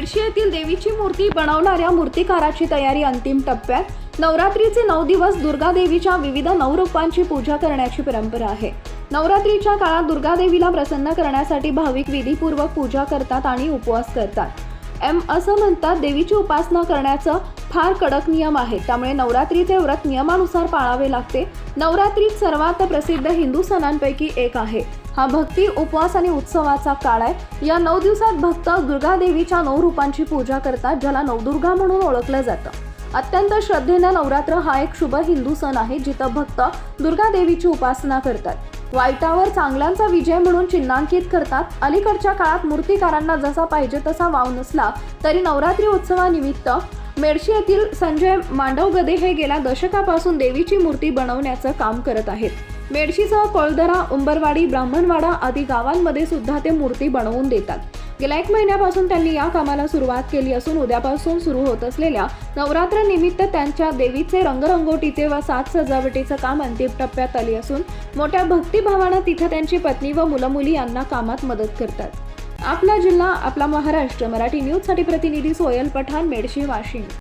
देवीची मूर्ती बनवणाऱ्या मूर्तिकाराची तयारी अंतिम टप्प्यात. नवरात्रीचे नऊ दिवस दुर्गा देवीच्या विविध नवरूपांची पूजा करण्याची परंपरा आहे. नवरात्रीच्या काळात दुर्गा देवीला प्रसन्न करण्यासाठी भाविक विधीपूर्वक पूजा करतात आणि उपवास करतात. एम असं म्हणतात देवीची उपासना करण्याचं फार कडक नियम आहे त्यामुळे नवरात्रीचे व्रत नियमानुसार पाळावे लागते. नवरात्रीत सर्वात प्रसिद्ध हिंदू सणांपैकी एक आहे. हा भक्ती उपवास आणि उत्सवाचा काळ आहे. या नऊ दिवसात भक्त दुर्गा देवीच्या नऊ रूपांची पूजा करतात ज्याला नवदुर्गा म्हणून ओळखलं जातं. अत्यंत श्रद्धेनं नवरात्र हा एक शुभ हिंदू सण आहे जिथं भक्त दुर्गा देवीची उपासना करतात. वाईटावर चांगल्यांचा विजय म्हणून चिन्हांकित करतात. अलीकडच्या काळात मूर्तिकारांना जसा पाहिजे तसा वाव नसला तरी नवरात्री उत्सवानिमित्त मेडशी येथील संजय मांडवगदे हे गेल्या दशकापासून देवीची मूर्ती बनवण्याचं काम करत आहेत. मेडशीसह कोळदरा उंबरवाडी ब्राह्मणवाडा आदी गावांमध्ये सुद्धा ते मूर्ती बनवून देतात. गेल्या एक महिन्यापासून त्यांनी या कामाला सुरुवात केली असून उद्यापासून सुरू होत असलेल्या नवरात्र निमित्त त्यांच्या देवीचे रंगरंगोटीचे व साज सजावटीचं काम अंतिम टप्प्यात आले असून मोठ्या भक्तिभावानं तिथं त्यांची पत्नी व मुलं मुली यांना कामात मदत करतात. आपला जिल्हा आपला महाराष्ट्र. मराठी न्यूजसाठी प्रतिनिधी सोयल पठाण मेडशी वाशिम.